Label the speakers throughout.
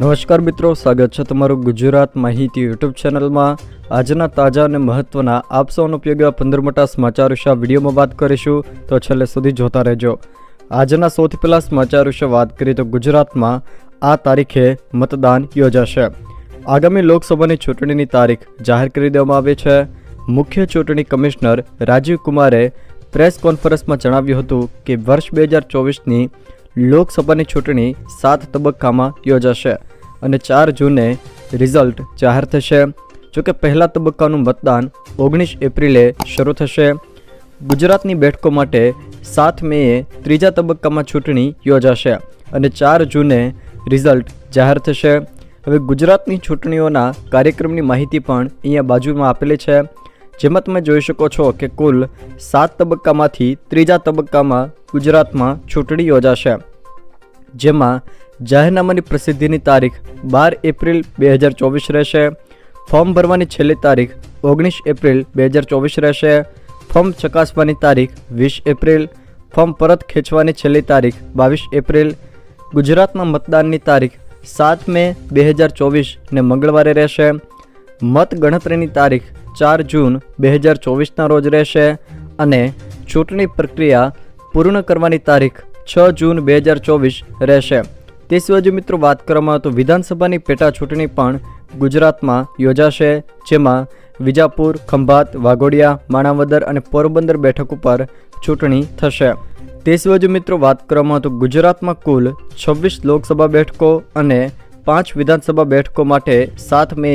Speaker 1: નમસ્કાર મિત્રો, સ્વાગત છે તમારું ગુજરાત માહિતી યુટ્યુબ ચેનલમાં. આજના તાજા અને મહત્વના આપ સૌનો ઉપયોગ પંદર મોટા સમાચાર વિશે વિડીયોમાં વાત કરીશું, તો છેલ્લે સુધી જોતા રહેજો. આજના સૌથી પહેલાં સમાચાર વિશે વાત કરીએ તો ગુજરાતમાં આ તારીખે મતદાન યોજાશે. આગામી લોકસભાની ચૂંટણીની તારીખ જાહેર કરી દેવામાં આવી છે. મુખ્ય ચૂંટણી કમિશનર રાજીવ કુમારે પ્રેસ કોન્ફરન્સમાં જણાવ્યું હતું કે વર્ષ બે હજાર ચોવીસની લોકસભાની ચૂંટણી સાત તબક્કામાં યોજાશે. અને ચાર જૂને રિઝલ્ટ જાહેર થશે. જોકે પહેલા તબક્કાનું મતદાન ઓગણીસ એપ્રિલે શરૂ થશે. ગુજરાતની બેઠકો માટે સાત મેએ ત્રીજા તબક્કામાં ચૂંટણી યોજાશે અને ચાર જૂને રિઝલ્ટ જાહેર થશે. હવે ગુજરાતની ચૂંટણીઓના કાર્યક્રમની માહિતી પણ અહીંયા બાજુમાં આપેલી છે. જેમાં તમે જોઈ શકો છો કે કુલ સાત તબક્કામાંથી ત્રીજા તબક્કામાં ગુજરાતમાં ચૂંટણી યોજાશે. જેમાં જાહેરનામાની પ્રસિદ્ધિની તારીખ બાર એપ્રિલ બે હજાર ચોવીસ રહેશે, ફોર્મ ભરવાની છેલ્લી તારીખ ઓગણીસ એપ્રિલ બે હજાર ચોવીસ રહેશે, ફોર્મ ચકાસવાની તારીખ વીસ એપ્રિલ, ફોર્મ પરત ખેંચવાની છેલ્લી તારીખ બાવીસ એપ્રિલ, ગુજરાતમાં મતદાનની તારીખ સાત મે બે હજાર ચોવીસને મંગળવારે રહેશે, મત ગણતરીની તારીખ ચાર જૂન બે હજાર ચોવીસના રોજ રહેશે અને ચૂંટણી પ્રક્રિયા પૂર્ણ કરવાની તારીખ છ જૂન બે હજાર ચોવીસ રહેશે. તે સિવાય મિત્રો વાત કરવામાં તો વિધાનસભાની પેટા ચૂંટણી પણ ગુજરાતમાં યોજાશે, જેમાં વિજાપુર, ખંભાત, વાઘોડિયા, માણાવદર અને પોરબંદર બેઠક ઉપર ચૂંટણી થશે. તે સિવાય મિત્રો વાત કરવામાં તો ગુજરાતમાં કુલ છવ્વીસ લોકસભા બેઠકો અને પાંચ વિધાનસભા બેઠકો માટે સાત મે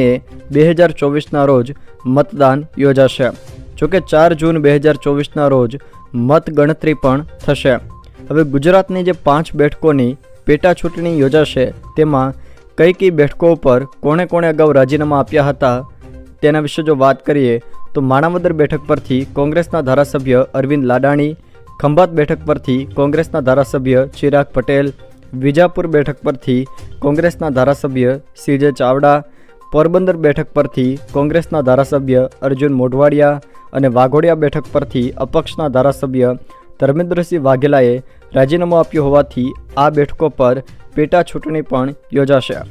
Speaker 1: બે હજાર ચોવીસના રોજ મતદાન યોજાશે. જોકે ચાર જૂન બે હજાર ચોવીસના રોજ મતગણતરી પણ થશે. હવે ગુજરાતની જે પાંચ બેઠકોની પેટા ચૂંટણી યોજાશે, તેમાં કઈ કઈ બેઠકો ઉપર કોણે કોણે અગાઉ રાજીનામા આપ્યા હતા, તેના વિશે જો વાત કરીએ, તો માણાવદર બેઠક પરથી કોંગ્રેસના ધારાસભ્ય અરવિંદ લાડાણી, ખંભાત બેઠક પરથી કોંગ્રેસના ધારાસભ્ય ચિરાગ પટેલ, વિજાપુર બેઠક પરથી કોંગ્રેસના ધારાસભ્ય સીજે ચાવડા, પોરબંદર બેઠક પરથી કોંગ્રેસના ધારાસભ્ય અર્જુન મોઢવાડિયા અને વાઘોડિયા બેઠક પરથી અપક્ષના ધારાસભ્ય ધર્મેન્દ્રસિંહ વાઘેલાએ રાજીનામું આપ્યું હોવાથી આ બેઠકો પર પેટા ચૂંટણી પણ યોજાશે.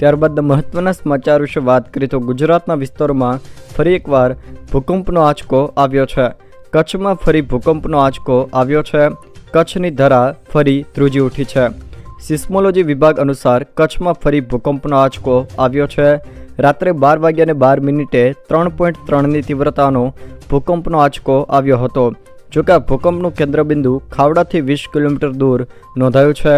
Speaker 1: ત્યારબાદ મહત્વના સમાચાર વિશે વાત કરીએ તો ગુજરાતના વિસ્તારોમાં ફરી એકવાર ભૂકંપનો આંચકો આવ્યો છે. કચ્છમાં ફરી ભૂકંપનો આંચકો આવ્યો છે. કચ્છની ધરા ફરી ધ્રુજી ઉઠી છે. સિસ્મોલોજી વિભાગ અનુસાર કચ્છમાં ફરી ભૂકંપનો આંચકો આવ્યો છે. રાત્રે બાર વાગ્યાને બાર મિનિટે ત્રણ પોઈન્ટ ત્રણની તીવ્રતાનો ભૂકંપનો આંચકો આવ્યો હતો. જોકે ભૂકંપનું કેન્દ્રબિંદુ ખાવડાથી વીસ કિલોમીટર દૂર નોંધાયું છે.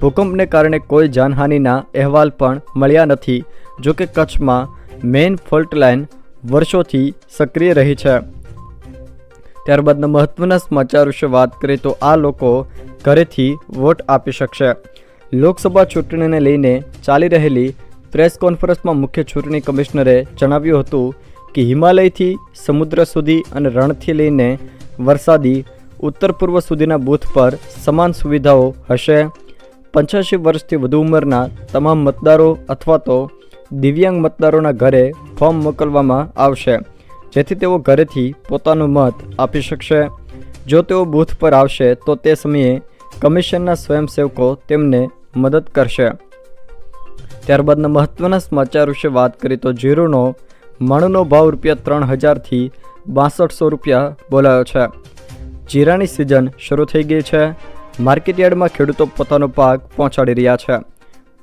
Speaker 1: ભૂકંપને કારણે કોઈ જાનહાનિના અહેવાલ પણ મળ્યા નથી, જોકે કચ્છમાં મેઇન ફોલ્ટ લાઇન વર્ષોથી સક્રિય રહી છે. ત્યારબાદના મહત્વના સમાચાર વિશે વાત કરીએ તો આ લોકો ઘરેથી વોટ આપી શકશે. લોકસભા ચૂંટણીને લઈને ચાલી રહેલી પ્રેસ કોન્ફરન્સમાં મુખ્ય ચૂંટણી કમિશનરે જણાવ્યું હતું કે હિમાલયથી સમુદ્ર સુધી અને રણથી લઈને વરસાદી ઉત્તર પૂર્વ સુધીના બૂથ પર સમાન સુવિધાઓ હશે. પંચ્યાસી વર્ષથી વધુ ઉંમરના તમામ મતદારો અથવા તો દિવ્યાંગ મતદારોના ઘરે ફોર્મ મોકલવામાં આવશે, જેથી તેઓ ઘરેથી પોતાનો મત આપી શકશે. જો તેઓ બૂથ પર આવશે, તો તે સમયે કમિશનના સ્વયંસેવકો તેમને મદદ કરશે. ત્યારબાદના મહત્ત્વના સમાચાર વિશે વાત કરીએ તો જીરુનો મણનો ભાવ રૂપિયા ત્રણ હજારથી બાસઠસો રૂપિયા બોલાયો છે. જીરાની સિઝન શરૂ થઈ ગઈ છે. માર્કેટયાર્ડમાં ખેડૂતો પોતાનો પાક પહોંચાડી રહ્યા છે.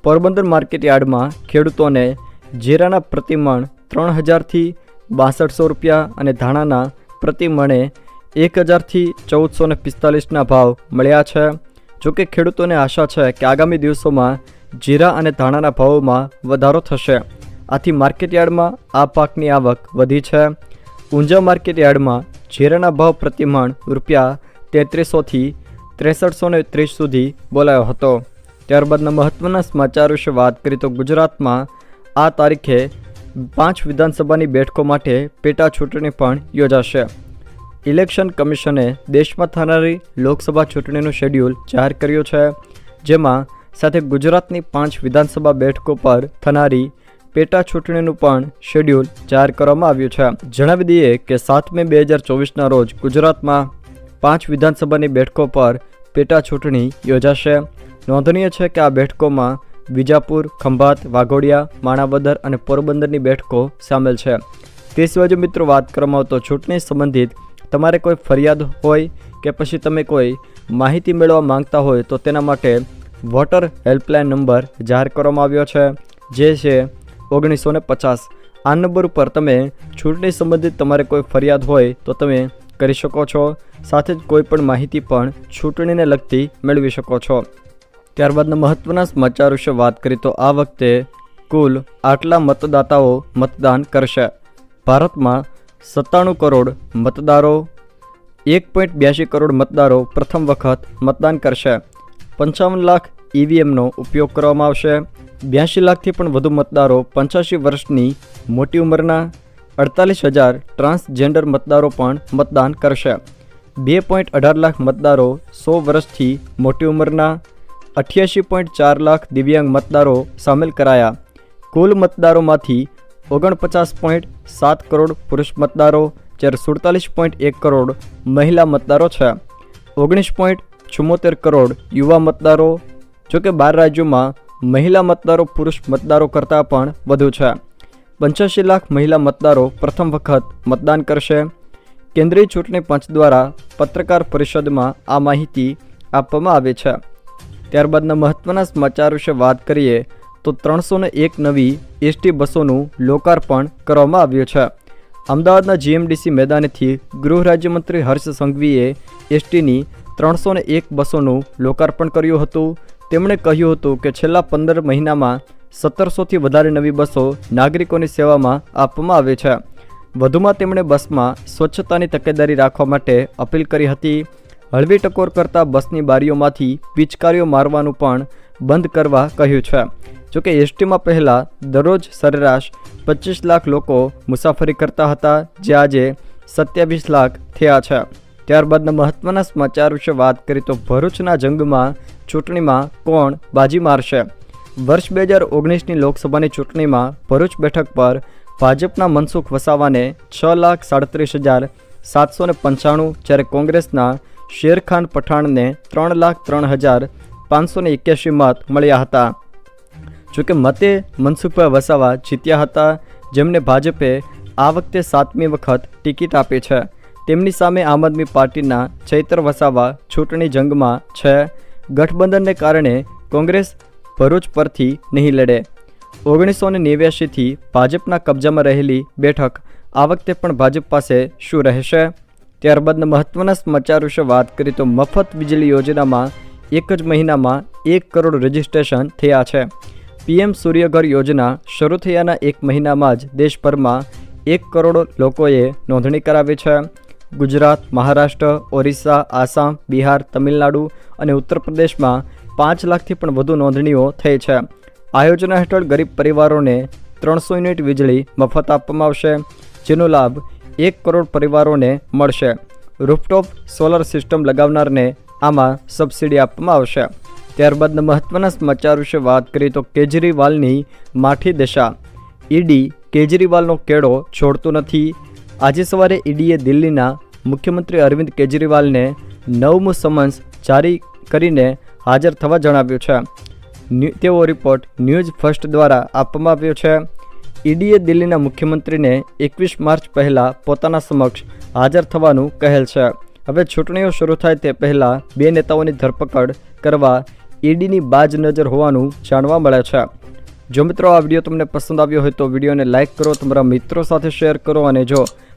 Speaker 1: પોરબંદર માર્કેટયાર્ડમાં ખેડૂતોને જીરાના પ્રતિમણ ત્રણ હજારથી બાસઠસો રૂપિયા અને ધાણાના પ્રતિમણે એક હજારથી ચૌદસો ને પિસ્તાલીસના ભાવ મળ્યા છે. જોકે ખેડૂતોને આશા છે કે આગામી દિવસોમાં જીરા અને ધાણાના ભાવોમાં વધારો થશે. આથી માર્કેટયાર્ડમાં આ પાકની આવક વધી છે. ઊંઝા માર્કેટયાર્ડમાં જીરાના ભાવ પ્રતિમણ રૂપિયા તેત્રીસોથી ત્રેસઠસો ને ત્રીસ સુધી બોલાયો હતો. ત્યારબાદના મહત્ત્વના સમાચાર વિશે વાત કરીએ તો ગુજરાતમાં આ તારીખે પાંચ વિધાનસભાની બેઠકો માટે પેટા ચૂંટણી પણ યોજાશે. ઇલેક્શન કમિશને દેશમાં થનારી લોકસભા ચૂંટણીનું શેડ્યુલ જાહેર કર્યું છે, જેમાં સાથે ગુજરાતની પાંચ વિધાનસભા બેઠકો પર થનારી પેટા ચૂંટણીનું પણ શેડ્યુલ જાહેર કરવામાં આવ્યું છે. જણાવી દઈએ કે સાત મે બે હજાર ચોવીસના રોજ ગુજરાતમાં પાંચ વિધાનસભાની બેઠકો પર પેટા ચૂંટણી યોજાશે. નોંધનીય છે કે આ બેઠકોમાં વિજાપુર, ખંભાત, વાઘોડિયા, માણાવદર અને પોરબંદરની બેઠકો સામેલ છે. તે સિવાય જો મિત્રો વાત કરવામાં તો ચૂંટણી સંબંધિત તમારે કોઈ ફરિયાદ હોય કે પછી તમે કોઈ માહિતી મેળવવા માંગતા હોય તો તેના માટે વોટર હેલ્પલાઇન નંબર જાહેર કરવામાં આવ્યો છે. જે છે ઓગણીસો ને પચાસ. આ નંબર ઉપર તમે ચૂંટણી સંબંધિત તમારે કોઈ ફરિયાદ હોય તો તમે કરી શકો છો. સાથે જ કોઈ પણ માહિતી પણ ચૂંટણીને લગતી મેળવી શકો છો. ત્યારબાદના મહત્ત્વના સમાચાર વિશે વાત કરી તો આ વખતે કુલ આટલા મતદાતાઓ મતદાન કરશે. ભારતમાં સત્તાણું કરોડ મતદારો, એક પોઈન્ટ બ્યાસી કરોડ મતદારો પ્રથમ વખત મતદાન કરશે. પંચાવન લાખ ઈવીએમનો ઉપયોગ કરવામાં આવશે. બ્યાસી લાખથી પણ વધુ મતદારો પંચ્યાસી વર્ષની મોટી ઉંમરના અડતાલીસ હજાર ટ્રાન્સજેન્ડર મતદારો પણ મતદાન કરશે. બે પોઈન્ટ અઢાર લાખ મતદારો સો વર્ષથી મોટી ઉંમરના અઠ્યાસી પોઈન્ટ ચાર લાખ દિવ્યાંગ મતદારો સામેલ કરાયા. કુલ મતદારોમાંથી ઓગણપચાસ પોઈન્ટ સાત કરોડ પુરુષ મતદારો, જ્યારે સુડતાલીસ પોઈન્ટ એક કરોડ મહિલા મતદારો છે. ઓગણીસ પોઈન્ટ ચુમ્મોતેર કરોડ યુવા મતદારો, જોકે બાર રાજ્યોમાં મહિલા મતદારો, પુરુષ મતદારો કરતાં પણ વધુ છે. પંચ્યાસી લાખ મહિલા મતદારો પ્રથમ વખત મતદાન કરશે. કેન્દ્રીય ચૂંટણી પંચ દ્વારા પત્રકાર પરિષદમાં આ માહિતી આપવામાં આવી છે. ત્યારબાદના મહત્ત્વના સમાચાર વિશે વાત કરીએ, તો ત્રણસો એક નવી એસટી બસોનું લોકાર્પણ કરવામાં આવ્યું છે. અમદાવાદના જીએમડીસી મેદાનેથી ગૃહ રાજ્યમંત્રી હર્ષ સંઘવીએ એસટીની ત્રણસો એક બસોનું લોકાર્પણ કર્યું હતું. તેમણે કહ્યું હતું કે છેલ્લા પંદર મહિનામાં સત્તરસોથી વધારે નવી બસો નાગરિકોની સેવામાં આપવામાં આવી છે. વધુમાં તેમણે બસમાં સ્વચ્છતાની તકેદારી રાખવા માટે અપીલ કરી હતી. હળવી ટકોર કરતા બસની બારીઓમાંથી પિચકારીઓ મારવાનું પણ બંધ કરવા કહ્યું છે. જોકે એસટીમાં પહેલાં દરરોજ સરેરાશ પચીસ લાખ લોકો મુસાફરી કરતા હતા, જે આજે સત્યાવીસ લાખ થયા છે. ત્યારબાદના મહત્ત્વના સમાચાર વિશે વાત કરીએ તો ભરૂચના જંગમાં ચૂંટણીમાં કોણ બાજી મારશે? વર્ષ બે હજાર ઓગણીસની લોકસભાની ચૂંટણીમાં ભરૂચ બેઠક પર ભાજપના મનસુખ વસાવાને છ લાખ સાડત્રીસ હજાર સાતસો ને પંચાણું જ્યારે કોંગ્રેસના શેરખાન પઠાણને ત્રણ લાખ ત્રણ હજાર પાંચસો ને એક્યાસી મત મળ્યા હતા. જોકે મતે મનસુખભાઈ વસાવા જીત્યા હતા, જેમને ભાજપે આ વખતે સાતમી વખત ટિકિટ આપી છે. તેમની સામે આમ આદમી પાર્ટીના ચૈત્ર વસાવા ચૂંટણી જંગમાં છે. ગઠબંધનને કારણે કોંગ્રેસ ભરૂચ પરથી નહીં લડે. ઓગણીસો ને નેવ્યાસીથી ભાજપના કબજામાં રહેલી બેઠક આ વખતે પણ ભાજપ પાસે શું રહેશે? ત્યારબાદના મહત્ત્વના સમાચાર વિશે વાત કરીએ તો મફત વીજળી યોજનામાં એક જ મહિનામાં એક કરોડ રજિસ્ટ્રેશન થયા છે. પીએમ સૂર્યઘર યોજના શરૂ થયાના એક મહિનામાં જ દેશભરમાં એક કરોડ લોકોએ નોંધણી કરાવી છે. ગુજરાત, મહારાષ્ટ્ર, ઓરિસ્સા, આસામ, બિહાર, તમિલનાડુ અને ઉત્તર પ્રદેશમાં પાંચ લાખથી પણ વધુ નોંધણીઓ થઈ છે. આ હેઠળ ગરીબ પરિવારોને ત્રણસો યુનિટ વીજળી મફત આપવામાં આવશે, જેનો લાભ એક કરોડ પરિવારોને મળશે. રૂફટોપ સોલર સિસ્ટમ લગાવનારને આમાં સબસિડી આપવામાં આવશે. ત્યારબાદના મહત્ત્વના સમાચાર વિશે વાત કરીએ તો કેજરીવાલની માઠી દશા. ઈડી કેજરીવાલનો કેડો છોડતો નથી. આજે સવારે ઈડીએ દિલ્હીના મુખ્યમંત્રી અરવિંદ કેજરીવાલને નવમું સમન્સ જારી કરીને હાજર થવા જણાવ્યું છે. તેવો રિપોર્ટ ન્યૂઝ ફર્સ્ટ દ્વારા આપવામાં આવ્યો છે. ઈડીએ દિલ્હીના મુખ્યમંત્રીને એકવીસ માર્ચ પહેલાં પોતાના સમક્ષ હાજર થવાનું કહેલ છે. હવે ચૂંટણીઓ શરૂ થાય તે પહેલાં બે નેતાઓની ધરપકડ કરવા ઈડીની બાજ નજર હોવાનું જાણવા મળે છે. જો મિત્રો આ વીડિયો તમને પસંદ આવ્યો હોય તો વિડીયોને લાઇક કરો, તમારા મિત્રો સાથે શેર કરો અને જો